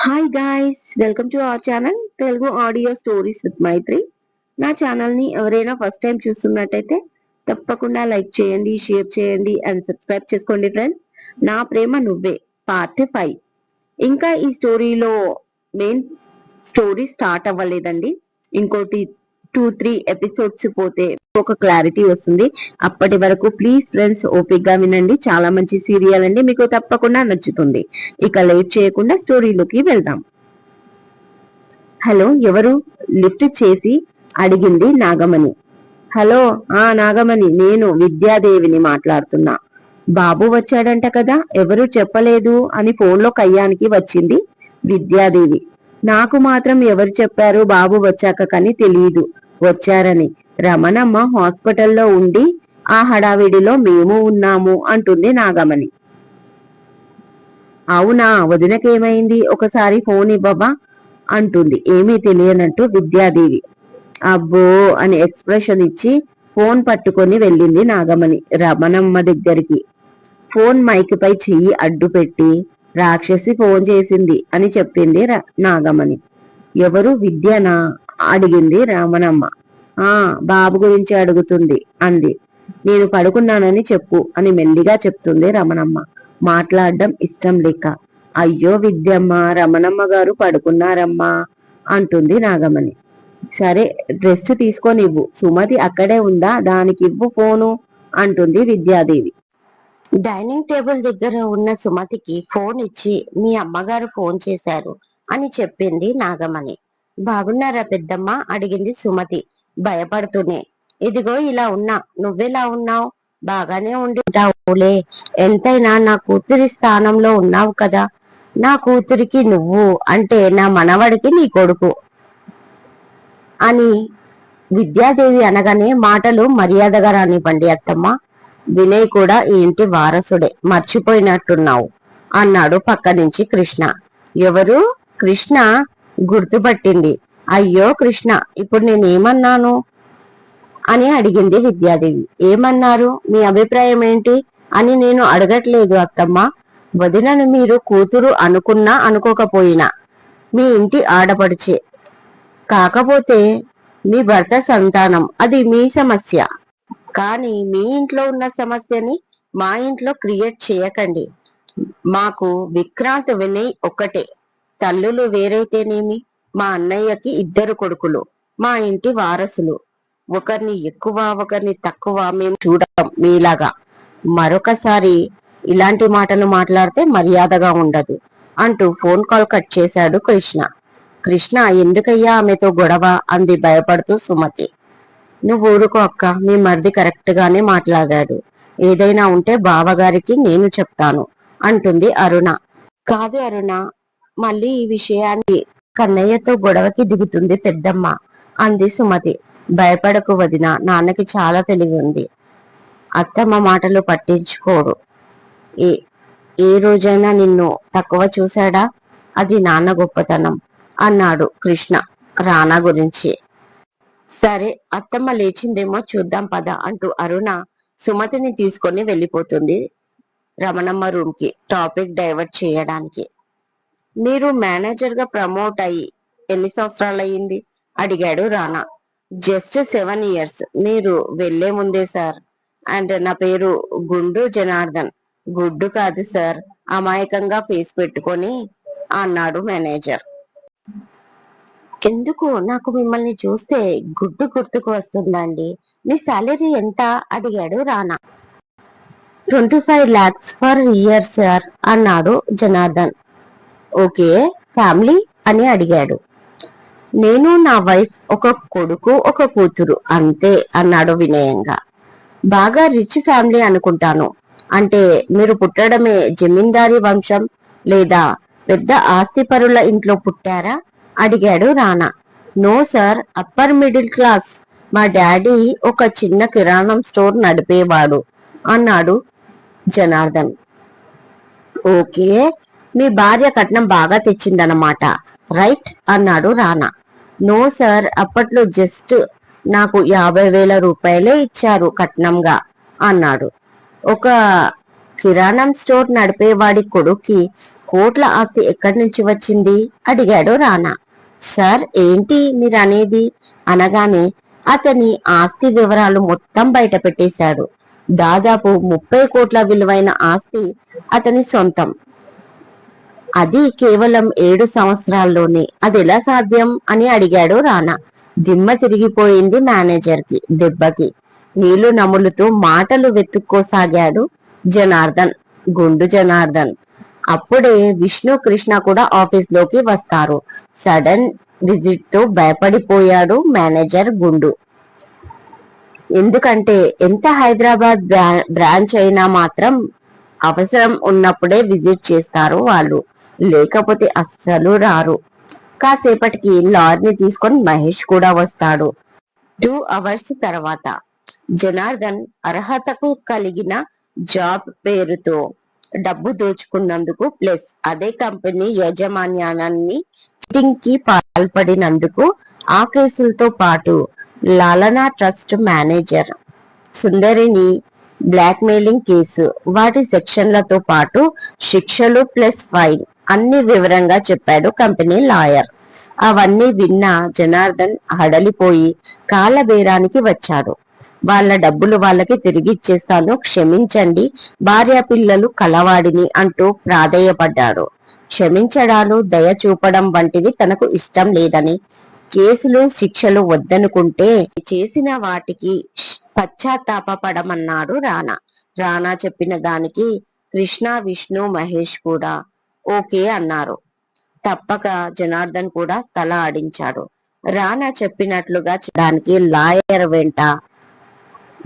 Hi guys welcome to our channel Telugu audio stories with Maitri నా ఛానల్ని ఎవరైనా first time చూస్తున్నట్టయితే తప్పకుండా లైక్ చేయండి షేర్ చేయండి అండ్ సబ్స్క్రైబ్ చేసుకోండి ఫ్రెండ్స్ నా ప్రేమ నువ్వే పార్ట్ ఫైవ్ ఇంకా ఈ స్టోరీలో మెయిన్ స్టోరీ స్టార్ట్ అవ్వలేదండి. ఇంకోటి టూ త్రీ ఎపిసోడ్స్ పోతే ఒక క్లారిటీ వస్తుంది. అప్పటి వరకు ప్లీజ్ ఫ్రెండ్స్ ఓపిక్గా వినండి. చాలా మంచి సీరియల్ అండి. మీకు తప్పకుండా నచ్చుతుంది. ఇక లేట్ చేయకుండా స్టోరీలోకి వెళ్దాం. హలో ఎవరు? లిఫ్ట్ చేసి అడిగింది నాగమణి. హలో ఆ నాగమణి నేను విద్యాదేవిని మాట్లాడుతున్నా. బాబు వచ్చాడంట కదా ఎవరు చెప్పలేదు అని ఫోన్లో కయ్యానికి వచ్చింది విద్యాదేవి. నాకు మాత్రం ఎవరు చెప్పారు బాబు వచ్చాక కానీ తెలియదు. వచ్చారని. రమణమ్మ హాస్పిటల్లో ఉండి ఆ హడావిడిలో మేము ఉన్నాము అంటుంది నాగమణి. అవునా వదినకేమైంది? ఒకసారి ఫోన్ ఇవ్వబా అంటుంది. ఏమీ తెలియనట్టు విద్యాదేవి. అబ్బో అని ఎక్స్ప్రెషన్ ఇచ్చి ఫోన్ పట్టుకొని వెళ్ళింది నాగమణి రమణమ్మ దగ్గరికి. ఫోన్ మైక్ పై చెయ్యి అడ్డు పెట్టి రాక్షసి ఫోన్ చేసింది అని చెప్పింది నాగమణి. ఎవరు? విద్యనా? అడిగింది రమణమ్మ. ఆ బాబు గురించి అడుగుతుంది అంది. నేను పడుకున్నానని చెప్పు అని మెల్లిగా చెప్తుంది రమణమ్మ. మాట్లాడడం ఇష్టం లేక. అయ్యో విద్యమ్మ రమణమ్మ గారు పడుకున్నారమ్మా అంటుంది నాగమణి. సరే రెస్ట్ తీసుకోనివ్వు. సుమతి అక్కడే ఉందా? దానికి ఇవ్వు ఫోను అంటుంది విద్యాదేవి. డైనింగ్ టేబుల్ దగ్గర ఉన్న సుమతికి ఫోన్ ఇచ్చి మీ అమ్మగారు ఫోన్ చేశారు అని చెప్పింది నాగమణి. బాగున్నారా పెద్దమ్మ? అడిగింది సుమతి. భయపడుతూనే ఇదిగో ఇలా ఉన్నా నువ్వెలా ఉన్నావు? బాగానే ఉండిటావులే ఎంతైనా నా కూతురి స్థానంలో ఉన్నావు కదా. నా కూతురికి నువ్వు అంటే నా మనవడికి నీ కొడుకు అని విద్యాదేవి అనగానే మాటలు మర్యాదగా రానివ్వండి అత్తమ్మ. వినయ్ కూడా ఈ ఇంటి వారసుడే మర్చిపోయినట్టున్నావు అన్నాడు పక్క నుంచి కృష్ణ. ఎవరు? కృష్ణ? గుర్తుపట్టింది. అయ్యో కృష్ణ ఇప్పుడు నేనేమన్నాను? అని అడిగింది విద్యాదేవి. ఏమన్నారు? మీ అభిప్రాయం ఏంటి? అని నేను అడగట్లేదు అత్తమ్మ. వదినను మీరు కూతురు అనుకున్నా అనుకోకపోయినా మీ ఇంటి ఆడపడిచే. కాకపోతే మీ భర్త సంతానం అది మీ సమస్య. కానీ మీ ఇంట్లో ఉన్న సమస్యని మా ఇంట్లో క్రియేట్ చేయకండి. మాకు విక్రాంత్ వినయ్ ఒక్కటే. తల్లులు వేరైతేనేమి? మా అన్నయ్యకి ఇద్దరు కొడుకులు మా ఇంటి వారసులు. ఒకరిని ఎక్కువ ఒకరిని తక్కువ మేము చూడటం మీలాగా. మరొకసారి ఇలాంటి మాటలు మాట్లాడితే మర్యాదగా ఉండదు అంటూ ఫోన్ కాల్ కట్ చేశాడు కృష్ణ. కృష్ణ ఎందుకయ్యా ఆమెతో గొడవ? అంది భయపడుతూ సుమతి. నువ్వు ఊరుకో అక్క మీ మరిది కరెక్ట్ గానే మాట్లాడాడు. ఏదైనా ఉంటే బావగారికి నేను చెప్తాను అంటుంది అరుణ. కాదు అరుణ మళ్ళీ ఈ విషయాన్ని కన్నయ్యతో గొడవకి దిగుతుంది పెద్దమ్మ అంది సుమతి. భయపడకు వదిన నాన్నకి చాలా తెలివి ఉంది. అత్తమ్మ మాటలు పట్టించుకోడు ఏ ఏ రోజైనా నిన్ను తక్కువ చూశాడా? అది నాన్న గొప్పతనం అన్నాడు కృష్ణ రానా గురించి. సరే అత్తమ్మ లేచిందేమో చూద్దాం పద అంటూ అరుణ సుమతిని తీసుకొని వెళ్ళిపోతుంది రమణమ్మ రూమ్కి టాపిక్ డైవర్ట్ చేయడానికి. మీరు మేనేజర్గా ప్రమోట్ అయ్యి ఎన్ని సంవత్సరాలు అయ్యింది? అడిగాడు రానా. జస్ట్ సెవెన్ ఇయర్స్ మీరు వెళ్ళే ముందే సార్. అండ్ నా పేరు గుండు జనార్దన్. గుడ్డు కాదు సార్. అమాయకంగా ఫేస్ పెట్టుకొని అన్నాడు మేనేజర్ ఎందుకు? నాకు మిమ్మల్ని చూస్తే గుడ్డు గుర్తుకు వస్తుందండి. మీ సాలరీ ఎంత? అడిగాడు Rana. Twenty five lakhs for year sir అన్నాడు జనార్దన్. ఓకే ఫ్యామిలీ అని అడిగాడు. నేను నా వైఫ్ ఒక కొడుకు ఒక కూతురు అంతే అన్నాడు వినయంగా. బాగా రిచ్ ఫ్యామిలీ అనుకుంటాను. అంటే మీరు పుట్టడమే జమీందారీ వంశం లేదా పెద్ద ఆస్తిపరుల ఇంట్లో పుట్టారా? అడిగాడు Rana. No sir upper middle class. మా డాడీ ఒక చిన్న కిరాణం స్టోర్ నడిపేవాడు అన్నాడు జనార్దన్. ఓకే మీ భార్య కట్నం బాగా తెచ్చిందన్నమాట. రైట్? అన్నాడు రానా. నో సార్ అప్పట్లో జస్ట్ నాకు యాభై వేల రూపాయలే ఇచ్చారు కట్నంగా అన్నాడు. ఒక కిరాణం స్టోర్ నడిపేవాడి కొడుక్కి కోట్ల ఆస్తి ఎక్కడి నుంచి వచ్చింది? అడిగాడు రానా. సార్ ఏంటి మీరు అనేది అనగానే అతని ఆస్తి వివరాలు మొత్తం బయట పెట్టేశాడు. దాదాపు ముప్పై కోట్ల విలువైన ఆస్తి అతని సొంతం. అది కేవలం ఏడు సంవత్సరాల్లోనే. అది ఎలా సాధ్యం అని అడిగాడు రానా. దిమ్మ తిరిగిపోయింది మేనేజర్కి దెబ్బకి. నీళ్ళు నములుతూ మాటలు వెతుక్కోసాగాడు జనార్దన్ గుండు జనార్దన్. అప్పుడే విష్ణు కృష్ణ కూడా ఆఫీస్లోకి వస్తారు. సడన్ విజిట్తో భయపడిపోయాడు మేనేజర్ గుండు. ఎందుకంటే ఎంత హైదరాబాద్ బ్రాంచ్ అయినా మాత్రం అవసరం ఉన్నప్పుడే విజిట్ చేస్తారు వాళ్ళు. లేకపోతే అస్సలు రారు. కాసేపటికి లారీని తీసుకొని మహేష్ కూడా వస్తాడు. టూ అవర్స్ తర్వాత జనార్దన్ అర్హతకు కలిగిన జాబ్ పేరుతో డబ్బు దోచుకున్నందుకు ప్లస్ అదే కంపెనీ యాజమాన్యాన్ని కి పాల్పడినందుకు ఆ కేసులతో పాటు లాలనా ట్రస్ట్ మేనేజర్ సుందరిని బ్లాక్ మెయిలింగ్ కేసు వాటి సెక్షన్లతో పాటు శిక్షలు ప్లస్ ఫైన్ అన్ని వివరంగా చెప్పాడు కంపెనీ లాయర్ అవన్నీ విన్న జనార్దన్ హడలిపోయి కాలబేరానికి వచ్చాడు. వాళ్ళ డబ్బులు వాళ్ళకి తిరిగి ఇచ్చేస్తాను క్షమించండి భార్య పిల్లలు కలవాడిని అంటూ ప్రాధేయపడ్డాడు. క్షమించడాలు దయ చూపడం వంటివి తనకు ఇష్టం లేదని కేసులు శిక్షలు వద్దనుకుంటే చేసిన వాటికి పశ్చాత్తాపడమన్నాడు రానా. రానా చెప్పిన దానికి కృష్ణ విష్ణు మహేష్ కూడా ఓకే అన్నారు. తప్పక జనార్దన్ కూడా తల ఆడించాడు. రానా చెప్పినట్లుగా దానికి లాయర్ వెంట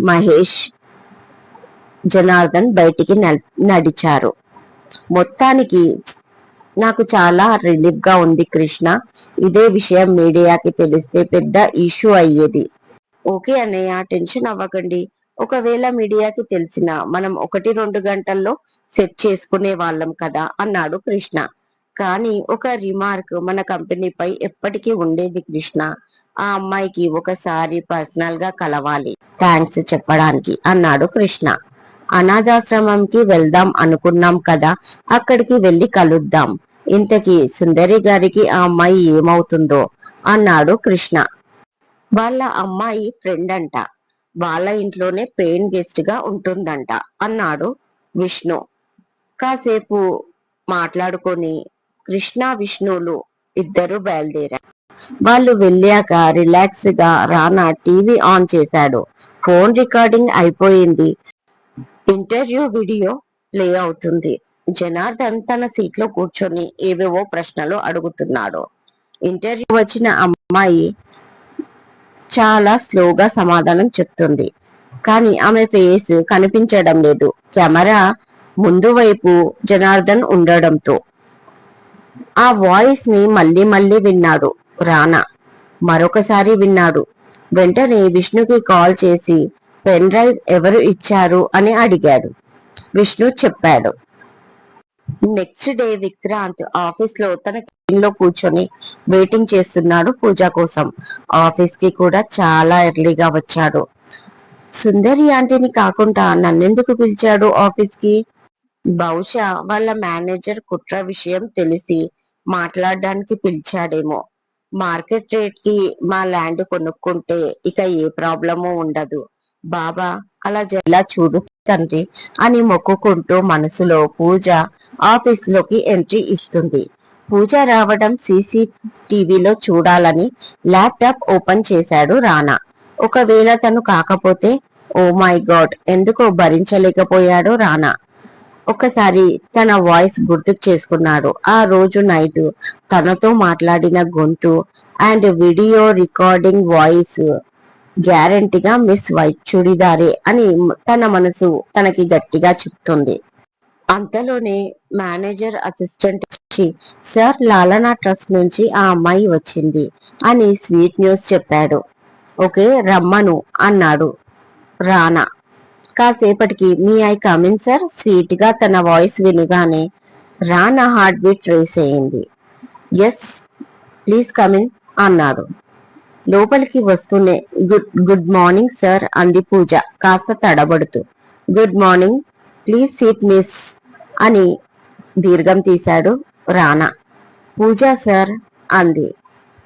మహేష్ జనార్దన్ బయటికి నడిచారు. మొత్తానికి నాకు చాలా రిలీఫ్గా ఉంది కృష్ణ. ఇదే విషయం మీడియాకి తెలిస్తే పెద్ద ఇష్యూ అయ్యేది. ఓకే అన్నయ్య టెన్షన్ అవ్వకండి. ఒకవేళ మీడియాకి తెలిసిన మనం ఒకటి రెండు గంటల్లో సెట్ చేసుకునే వాళ్ళం కదా అన్నాడు కృష్ణ. కానీ ఒక రిమార్క్ మన కంపెనీపై ఎప్పటికీ ఉండేది కృష్ణ. ఆ అమ్మాయికి ఒకసారి పర్సనల్గా కలవాలి. థ్యాంక్స్ చెప్పడానికి అన్నాడు కృష్ణ. అనాథాశ్రమంకి వెళ్దాం అనుకున్నాం కదా అక్కడికి వెళ్ళి కలుద్దాం. ఇంతకీ సుందరి గారికి ఆ అమ్మాయి ఏమవుతుందో అన్నాడు కృష్ణ. వాళ్ళ అమ్మాయి ఫ్రెండ్ అంట. వాళ్ళ ఇంట్లోనే పెయిన్ గెస్ట్గా ఉంటుందంట అన్నాడు విష్ణు. కాసేపు మాట్లాడుకొని కృష్ణ విష్ణువులు ఇద్దరు బయలుదేరారు. వాళ్ళు వెళ్ళాక రిలాక్స్గా రానా టీవీ ఆన్ చేశాడు. ఫోన్ రికార్డింగ్ అయిపోయింది. ఇంటర్వ్యూ వీడియో ప్లే అవుతుంది. జనార్దన్ తన సీట్లో కూర్చొని ఏవేవో ప్రశ్నలు అడుగుతున్నాడు. ఇంటర్వ్యూ వచ్చిన అమ్మాయి చాలా స్లోగా సమాధానం చెప్తుంది. కానీ ఆమె ఫేస్ కనిపించడం లేదు. కెమెరా ముందు వైపు జనార్దన్ ఉండడంతో. ఆ వాయిస్ని మళ్ళీ మళ్ళీ విన్నాడు. రానా మరొకసారి విన్నాడు. వెంటనే విష్ణుకి కాల్ చేసి పెన్ డ్రైవ్ ఎవరు ఇచ్చారు అని అడిగాడు. విష్ణు చెప్పాడు. నెక్స్ట్ డే విక్రాంత్ ఆఫీస్లో తన లో కూర్చొని వెయిటింగ్ చేస్తున్నాడు పూజ కోసం. ఆఫీస్కి కూడా చాలా ఎర్లీగా వచ్చాడు. సుందరి ఆంటీని కాకుండా నన్నెందుకు పిలిచాడు ఆఫీస్కి బహుశా వాళ్ళ మేనేజర్ కుట్ర విషయం తెలిసి మాట్లాడడానికి పిలిచాడేమో. మార్కెట్ రేట్కి మా ల్యాండ్ కొనుక్కుంటే ఇక ఏ ప్రాబ్లము ఉండదు. బాబా అలా జలా చూడు తండ్రి అని మొక్కుకుంటూ మనసులో పూజ ఆఫీస్లోకి ఎంట్రీ ఇస్తుంది. పూజ రావడం సీసీటీవీలో చూడాలని ల్యాప్టాప్ ఓపెన్ చేశాడు రానా. ఒకవేళ తను కాకపోతే ఓ మై గాడ్ ఎందుకో భరించలేకపోయాడు రానా. ఒకసారి తన వాయిస్ గుర్తుకు చేసుకున్నాడు. ఆ రోజు నైట్ తనతో మాట్లాడిన గొంతు అండ్ వీడియో రికార్డింగ్ వాయిస్ గ్యారంటీగా మిస్ వైట్ చుడిదారే అని తన మనసు తనకి గట్టిగా చెప్తుంది. అంతలోనే మేనేజర్ అసిస్టెంట్ వచ్చి సార్ లాలనా ట్రస్ట్ నుంచి ఆ అమ్మాయి వచ్చింది అని స్వీట్ న్యూస్ చెప్పాడు. ఓకే రమ్మను అన్నాడు రానా. కాసేపటికి మీ ఐ కమిన్ సార్ స్వీట్గా తన వాయిస్ వినగానే రానా హార్ట్ బీట్ రేస్ అయింది. ఎస్ ప్లీజ్ కమిన్ అన్నాడు. లోపలికి వస్తూనే గుడ్ గుడ్ మార్నింగ్ సార్ అంది పూజ కాస్త తడబడుతూ. Good morning please seat miss అని దీర్ఘం తీశాడు రానా పూజ సార్ అంది.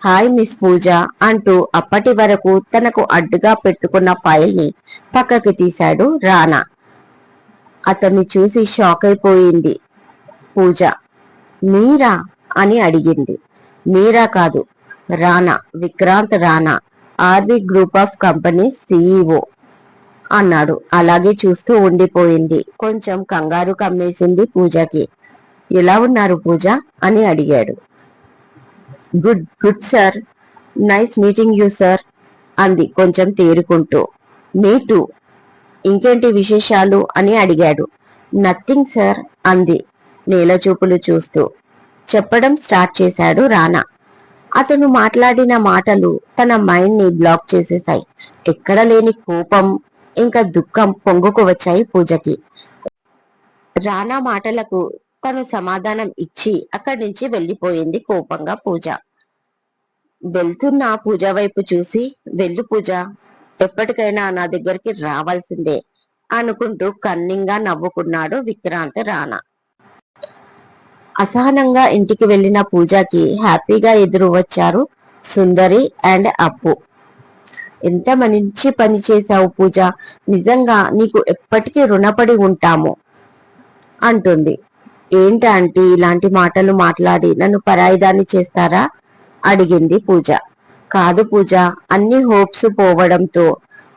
హాయ్ మిస్ పూజ అంటూ అప్పటి వరకు తనకు అడ్డుగా పెట్టుకున్న ఫైల్ని పక్కకి తీశాడు రానా అతన్ని చూసి షాక్ అయిపోయింది పూజ. మీరా? అని అడిగింది. మీరా కాదు Rana Vikrant Rana RV group of company CEO అన్నాడు. అలాగే చూస్తూ ఉండిపోయింది. కొంచెం కంగారు కమ్మేసింది పూజకి. ఎలా ఉన్నారు పూజ? అని అడిగాడు. Good good sir. Nice meeting you sir అంది కొంచెం తేరుకుంటూ. Me too. ఇంకేంటి విశేషాలు? అని అడిగాడు. నథింగ్ సార్ అంది నేల చూపులు చూస్తూ. చెప్పడం స్టార్ట్ చేశాడు రానా అతను మాట్లాడిన మాటలు తన మైండ్ని బ్లాక్ చేసేశాయి ఎక్కడ లేని కోపం ఇంకా దుఃఖం పొంగుకు వచ్చాయి పూజకి. రానా మాటలకు తను సమాధానం ఇచ్చి అక్కడి నుంచి వెళ్ళిపోయింది కోపంగా పూజ. వెళ్తున్న పూజ వైపు చూసి వెళ్ళు పూజ ఎప్పటికైనా నా దగ్గరికి రావాల్సిందే అనుకుంటూ కన్నింగా నవ్వుకున్నాడు విక్రాంత్ రానా. అసహనంగా ఇంటికి వెళ్ళిన పూజకి హ్యాపీగా ఎదురు వచ్చారు సుందరి అండ్ అప్పు. ఎంత మంచి పని చేశావు పూజ. నిజంగా నీకు ఎప్పటికీ రుణపడి ఉంటాము అంటుంది. ఏంటంటే ఇలాంటి మాటలు మాట్లాడి నన్ను పరాయిదాన్ని చేస్తారా? అడిగింది పూజ. కాదు పూజ. అన్ని హోప్స్ పోవడంతో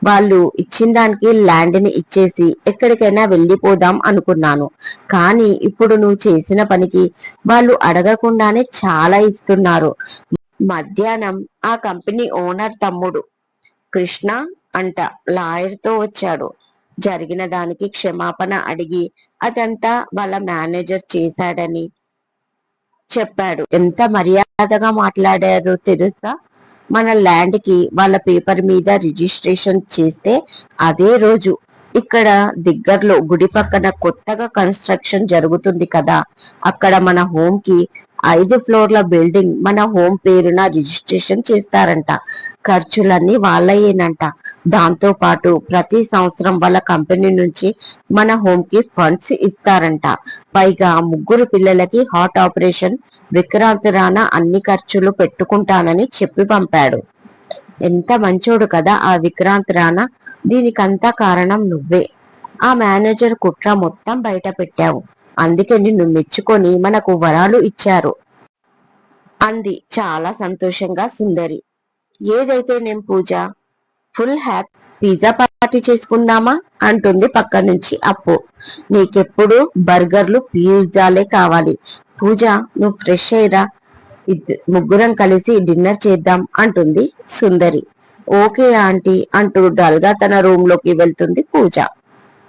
వాళ్ళు ఇచ్చిన దానికి ల్యాండ్ని ఇచ్చేసి ఎక్కడికైనా వెళ్ళిపోదాం అనుకున్నాను. కానీ ఇప్పుడు నువ్వు చేసిన పనికి వాళ్ళు అడగకుండానే చాలా ఇస్తున్నారు. మధ్యాహ్నం ఆ కంపెనీ ఓనర్ తమ్ముడు కృష్ణ అంట లాయర్తో వచ్చాడు. జరిగిన దానికి క్షమాపణ అడిగి అదంతా వాళ్ళ మేనేజర్ చేశాడని చెప్పాడు. ఎంత మర్యాదగా మాట్లాడారో తెలుసా? మన ల్యాండ్కి వాళ్ళ పేపర్ మీద రిజిస్ట్రేషన్ చేస్తే అదే రోజు ఇక్కడ దగ్గరలో గుడి పక్కన కొత్తగా కన్స్ట్రక్షన్ జరుగుతుంది కదా. అక్కడ మన హోమ్కి ఐదు ఫ్లోర్ల బిల్డింగ్ మన హోమ్ పేరున రిజిస్ట్రేషన్ చేస్తారంట. ఖర్చులన్నీ వాళ్ళయేనంట. దాంతో పాటు ప్రతి సంవత్సరం వాళ్ళ కంపెనీ నుంచి మన హోమ్కి ఫండ్స్ ఇస్తారంట. పైగా ముగ్గురు పిల్లలకి హార్ట్ ఆపరేషన్ విక్రాంత్ రానా అన్ని ఖర్చులు పెట్టుకుంటానని చెప్పి పంపాడు. ఎంత మంచోడు కదా ఆ విక్రాంత్ రానా దీనికంతా కారణం నువ్వే. ఆ మేనేజర్ కుట్ర మొత్తం బయట పెట్టావు. అందుకే నిన్ను మెచ్చుకొని మనకు వరాలు ఇచ్చారు. అంది చాలా సంతోషంగా సుందరి. ఏదైతే నేను పూజ ఫుల్ హ్యాప్ పిజ్జా పార్టీ చేసుకుందామా? అంటుంది పక్క నుంచి అప్పు. నీకెప్పుడు బర్గర్లు పిజ్జాలే కావాలి. పూజ నువ్వు ఫ్రెష్ అయ్యరా. ముగ్గురం కలిసి డిన్నర్ చేద్దాం అంటుంది సుందరి. ఓకే ఆంటీ అంటూ డల్గా తన రూమ్లోకి వెళ్తుంది పూజ.